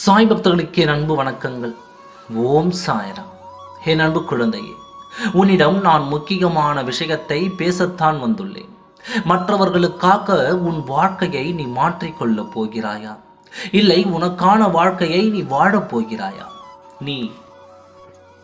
சாய் பக்தர்களுக்கு என் அன்பு வணக்கங்கள். ஓம் சாய்ராம். என் அன்பு குழந்தையே உன்னிடம் நான் முக்கியமான விஷயத்தை பேசத்தான் வந்துள்ளேன். மற்றவர்களுக்காக உன் வாழ்க்கையை நீ மாற்றிக்கொள்ளப் போகிறாயா? இல்லை உனக்கான வாழ்க்கையை நீ வாழப் போகிறாயா? நீ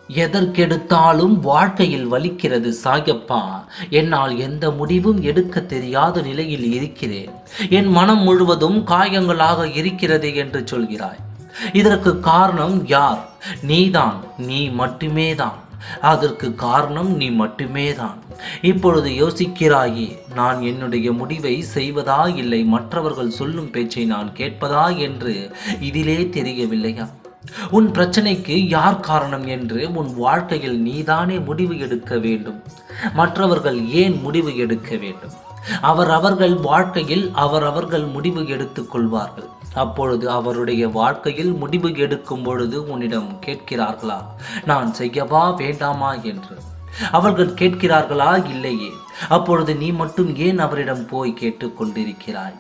எதற்கெடுத்தாலும் வாழ்க்கையில் வலிக்கிறது சாயப்பா. என்னால் எந்த முடிவும் எடுக்க தெரியாத நிலையில் இருக்கிறேன். என் மனம் முழுவதும் காயங்களாக இருக்கிறது என்று சொல்கிறாய். இதற்கு காரணம் யார்? நீதான் நீ மட்டுமே தான் அதற்கு காரணம் நீ மட்டுமே தான் இப்பொழுது யோசிக்கிறாயே நான் என்னுடைய முடிவை செய்வதா இல்லை? மற்றவர்கள் சொல்லும் பேச்சை நான் கேட்பதா என்று இதிலே தெரியவில்லையா? உன் பிரச்சனைக்கு யார் காரணம் என்று உன் வாழ்க்கையில் நீதானே முடிவு எடுக்க வேண்டும். மற்றவர்கள் ஏன் முடிவு எடுக்க வேண்டும்? அவர் அவர்கள் வாழ்க்கையில் அவர் அவர்கள் முடிவு எடுத்துக் கொள்வார்கள். அப்பொழுது அவருடைய வாழ்க்கையில் முடிவு எடுக்கும் பொழுது உன்னிடம் கேட்கிறார்களா? நான் செய்யவா வேண்டாமா என்று. அவர்கள் கேட்கிறார்களா? இல்லையே. அப்பொழுது நீ மட்டும் ஏன் அவரிடம் போய் கேட்டுக்கொண்டிருக்கிறாய்?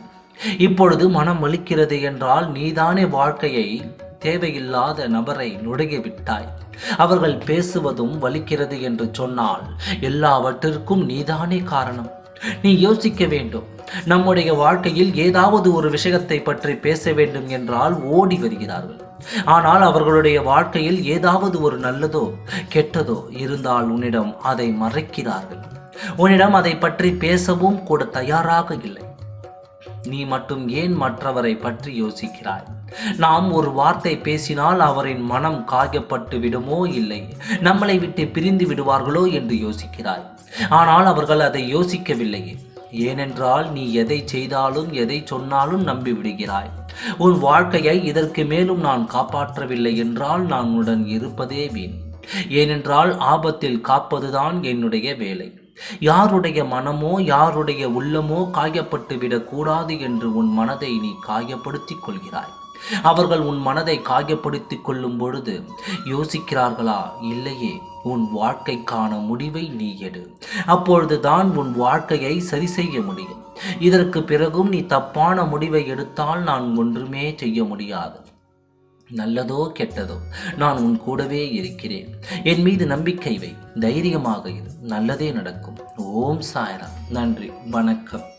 இப்பொழுது மனம் வலிக்கிறது என்றால் நீதானே வாழ்க்கையை தேவையில்லாத நபரை நுழைய விட்டாய் அவர்கள் பேசுவதும் வலிக்கிறது என்று சொன்னால் எல்லாவற்றிற்கும் நீதானே காரணம். நீ யோசிக்க வேண்டும். நம்முடைய வாழ்க்கையில் ஏதாவது ஒரு விஷயத்தை பற்றி பேச வேண்டும் என்றால் ஓடி வருகிறார்கள். ஆனால் அவர்களுடைய வாழ்க்கையில் ஏதாவது ஒரு நல்லதோ கெட்டதோ இருந்தால் உன்னிடம் அதை மறைக்கிறார்கள். உன்னிடம் அதை பற்றி பேசவும் கூட தயாராக இல்லை. நீ மட்டும் ஏன் மற்றவரை பற்றி யோசிக்கிறாய்? நாம் ஒரு வார்த்தை பேசினால் அவரின் மனம் காயப்பட்டு விடுமோ இல்லை? நம்மளை விட்டு பிரிந்து விடுவார்களோ என்று யோசிக்கிறாய். ஆனால் அவர்கள் அதை யோசிக்கவில்லையே ஏனென்றால் நீ எதை செய்தாலும் எதை சொன்னாலும் நம்பி விடுகிறாய். உன் வாழ்க்கையை இதற்கு மேலும் நான் காப்பாற்றவில்லை என்றால் நான் உடன் இருப்பதே வீண். ஏனென்றால் ஆபத்தில் காப்பதுதான் என்னுடைய வேலை. யாருடைய மனமோ யாருடைய உள்ளமோ காயப்பட்டு விடக்கூடாது என்று உன் மனதை நீ காயப்படுத்திக் கொள்கிறாய். அவர்கள் உன் மனதை காயப்படுத்திக் கொள்ளும் பொழுது யோசிக்கிறார்களா? இல்லையே உன் வாழ்க்கைக்கான முடிவை நீ எடு. அப்பொழுதுதான் உன் வாழ்க்கையை சரி செய்ய முடியும். இதற்கு பிறகும் நீ தப்பான முடிவை எடுத்தால் நான் ஒன்றுமே செய்ய முடியாது. நல்லதோ கெட்டதோ நான் உன் கூடவே இருக்கிறேன். என் மீது நம்பிக்கை வை. தைரியமாக இரு. நல்லதே நடக்கும். ஓம் சாய்ரா நன்றி. வணக்கம்.